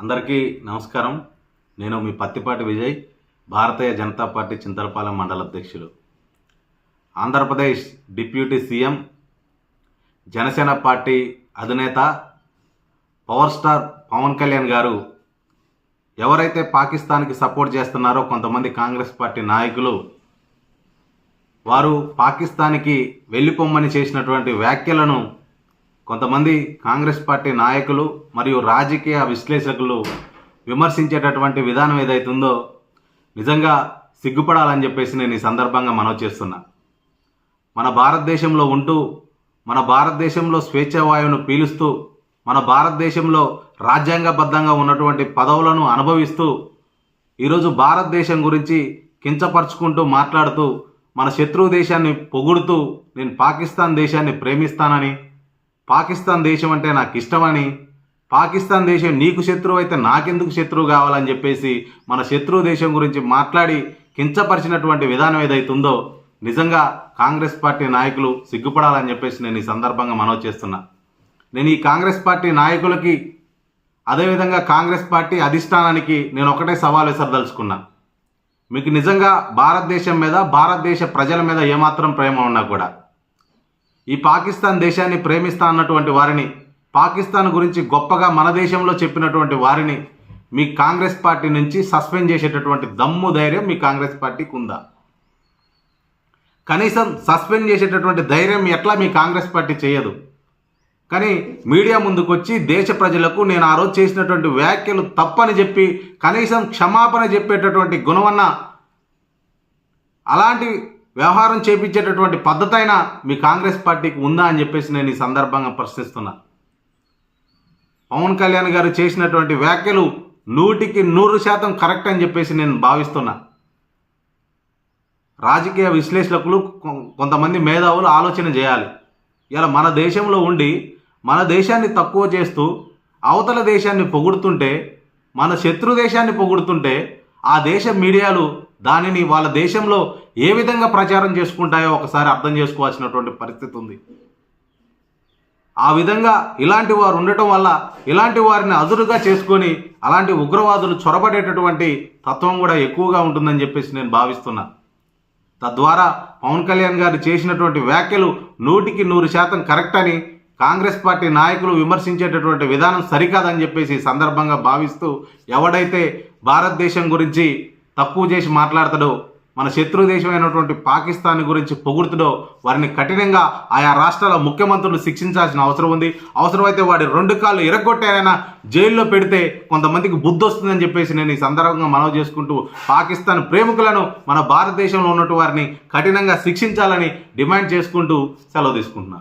అందరికీ నమస్కారం. నేను మీ పత్తిపాటి విజయ్ భారతీయ జనతా పార్టీ చింతలపాలెం మండల అధ్యక్షులు. Andhra Pradesh deputy CM Janasena party అధినేత పవర్ స్టార్ పవన్ కళ్యాణ్ గారు ఎవరైతే పాకిస్తాన్కి సపోర్ట్ చేస్తున్నారో కొంతమంది కాంగ్రెస్ పార్టీ నాయకులు వారు పాకిస్తాన్కి వెళ్ళిపోమ్మని చేసినటువంటి వ్యాఖ్యలను కొంతమంది కాంగ్రెస్ పార్టీ నాయకులు మరియు రాజకీయ విశ్లేషకులు విమర్శించేటటువంటి విధానం ఏదైతుందో నిజంగా సిగ్గుపడాలని చెప్పేసి నేను ఈ సందర్భంగా మనవి చేస్తున్నా. మన భారతదేశంలో ఉంటూ మన భారతదేశంలో స్వేచ్ఛవాయువును పీలుస్తూ మన భారతదేశంలో రాజ్యాంగబద్ధంగా ఉన్నటువంటి పదవులను అనుభవిస్తూ ఈరోజు భారతదేశం గురించి కించపరుచుకుంటూ మాట్లాడుతూ మన శత్రువు దేశాన్ని పొగుడుతూ నేను పాకిస్తాన్ దేశాన్ని ప్రేమిస్తానని పాకిస్తాన్ దేశం అంటే నాకు ఇష్టమని పాకిస్తాన్ దేశం నీకు శత్రువు అయితే నాకెందుకు శత్రువు కావాలని చెప్పేసి మన శత్రువు దేశం గురించి మాట్లాడి కించపరిచినటువంటి విధానం ఏదైతుందో నిజంగా కాంగ్రెస్ పార్టీ నాయకులు సిగ్గుపడాలని చెప్పేసి నేను ఈ సందర్భంగా మనవి చేస్తున్నా. నేను ఈ కాంగ్రెస్ పార్టీ నాయకులకి అదేవిధంగా కాంగ్రెస్ పార్టీ అధిష్టానానికి నేను ఒకటే సవాల్ విసరదలుచుకున్నా. మీకు నిజంగా భారతదేశం మీద భారతదేశ ప్రజల మీద ఏమాత్రం ప్రేమ ఉన్నా కూడా ఈ పాకిస్తాన్ దేశాన్ని ప్రేమిస్తా అన్నటువంటి వారిని పాకిస్తాన్ గురించి గొప్పగా మన దేశంలో చెప్పినటువంటి వారిని మీ కాంగ్రెస్ పార్టీ నుంచి సస్పెండ్ చేసేటటువంటి దమ్ము ధైర్యం మీ కాంగ్రెస్ పార్టీకి ఉందా? కనీసం సస్పెండ్ చేసేటటువంటి ధైర్యం ఎట్లా మీ కాంగ్రెస్ పార్టీ చేయదు? కానీ మీడియా ముందుకొచ్చి దేశ ప్రజలకు నేను ఆ రోజు చేసినటువంటి వ్యాఖ్యలు తప్పని చెప్పి కనీసం క్షమాపణ చెప్పేటటువంటి గుణమన్న అలాంటి వ్యవహారం చేపించేటటువంటి పద్ధతి అయినా మీ కాంగ్రెస్ పార్టీకి ఉందా అని చెప్పేసి నేను ఈ సందర్భంగా ప్రశ్నిస్తున్నా. పవన్ కళ్యాణ్ గారు చేసినటువంటి వ్యాఖ్యలు నూటికి నూరు శాతం కరెక్ట్ అని చెప్పేసి నేను భావిస్తున్నా. రాజకీయ విశ్లేషకులు కొంతమంది మేధావులు ఆలోచన చేయాలి. ఇలా మన దేశంలో ఉండి మన దేశాన్ని తక్కువ చేస్తూ అవతల దేశాన్ని పొగుడుతుంటే మన శత్రు దేశాన్ని పొగుడుతుంటే ఆ దేశ మీడియాలు దానిని వాళ్ళ దేశంలో ఏ విధంగా ప్రచారం చేసుకుంటాయో ఒకసారి అర్థం చేసుకోవాల్సినటువంటి పరిస్థితి ఉంది. ఆ విధంగా ఇలాంటి వారు ఉండటం వల్ల ఇలాంటి వారిని అదురుగా చేసుకొని అలాంటి ఉగ్రవాదులు చొరబడేటటువంటి తత్వం కూడా ఎక్కువగా ఉంటుందని చెప్పేసి నేను భావిస్తున్నా. తద్వారా పవన్ కళ్యాణ్ గారు చేసినటువంటి వ్యాఖ్యలు నూటికి నూరు శాతం కరెక్ట్ అని కాంగ్రెస్ పార్టీ నాయకులు విమర్శించేటటువంటి విధానం సరికాదని చెప్పేసి సందర్భంగా భావిస్తూ ఎవడైతే భారతదేశం గురించి తక్కువ చేసి మాట్లాడతాడో మన శత్రు దేశమైనటువంటి పాకిస్తాన్ గురించి పొగుడుతుడో వారిని కఠినంగా ఆయా రాష్ట్రాల ముఖ్యమంత్రులు శిక్షించాల్సిన అవసరం ఉంది. అవసరమైతే వాడి రెండు కాళ్ళు ఇరగొట్టారైనా జైల్లో పెడితే కొంతమందికి బుద్ధి వస్తుందని చెప్పేసి నేను ఈ సందర్భంగా మనవి చేసుకుంటూ పాకిస్తాన్ ప్రేమికులను మన భారతదేశంలో ఉన్నటువంటి వారిని కఠినంగా శిక్షించాలని డిమాండ్ చేసుకుంటూ సెలవు తీసుకుంటున్నాను.